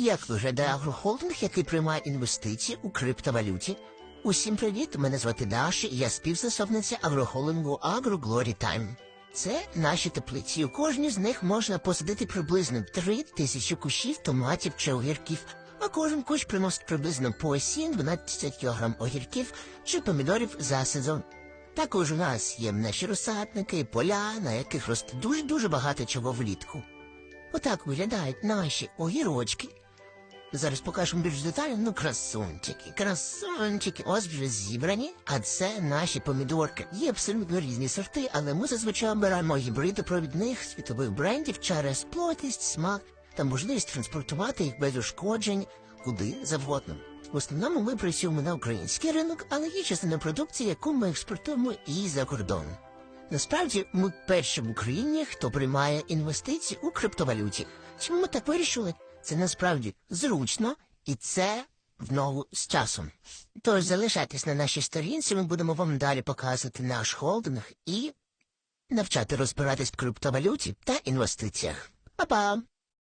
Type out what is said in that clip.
Як виглядає агрохолдинг, який приймає інвестиції у криптовалюті? Усім привіт! Мене звати Даша, і я співзасновниця агрохолдингу AgroGlory Time. Це наші теплиці. У кожній з них можна посадити приблизно 3 тисячі кущів томатів чи огірків, а кожен кущ приносить приблизно по 7-12 кг огірків чи помідорів за сезон. Також у нас є наші розсадники, поля, на яких росте дуже-дуже багато чого влітку. Отак виглядають наші огірочки. Зараз покажемо більш детально, ну красунчики, красунчики, ось вже зібрані, а це наші помідорки. Є абсолютно різні сорти, але ми зазвичай обираємо гібриди провідних світових брендів через плотність, смак та можливість транспортувати їх без ушкоджень куди завгодно. В основному ми працюємо на український ринок, але є частина продукції, яку ми експортуємо і за кордон. Насправді, ми перші в Україні, хто приймає інвестиції у криптовалюті. Чому ми так вирішили? Це насправді зручно і це в ногу з часом. Тож залишайтесь на нашій сторінці, ми будемо вам далі показувати наш холдинг і навчати розбиратись в криптовалюті та інвестиціях. Па-па!